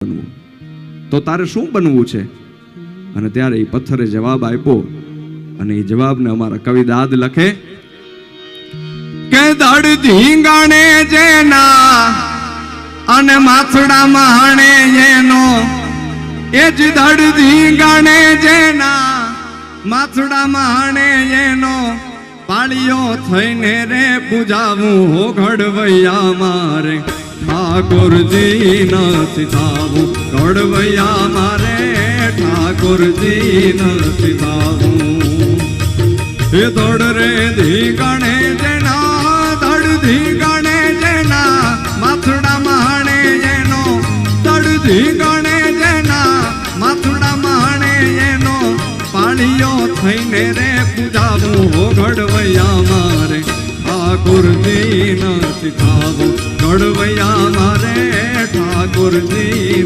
બનવું? તો તારે શું બનવું છે? અને ત્યારે એ પથ્થરે જવાબ આપ્યો અને એ જવાબને અમારા કવિ દાદ લખે, કે દડ ધીંગાણે જેના અને માથડા માણે જેનો એ જ દડ ધીંગાણે જેના માથડા માણે જેનો પાળીઓ થઈને રે પૂજાવું હો ઘડવૈયા મારે. ઠાકોરજી નથી થાવું. ઘડવૈયા મારે ઠાકોરજી નથી થાવું. એ દોડ રે ધી ગણે જેના દડ ગણે જેના, માથડા માણે જેનો દડ ગણે જેના, માથડા માણે એનો પાણીઓ થઈને રે પૂજાવું. હો ઘડવૈયા મારે ઠાકોરજી નથી થાવું. ઘડવૈયા મારે ઠાકોરજી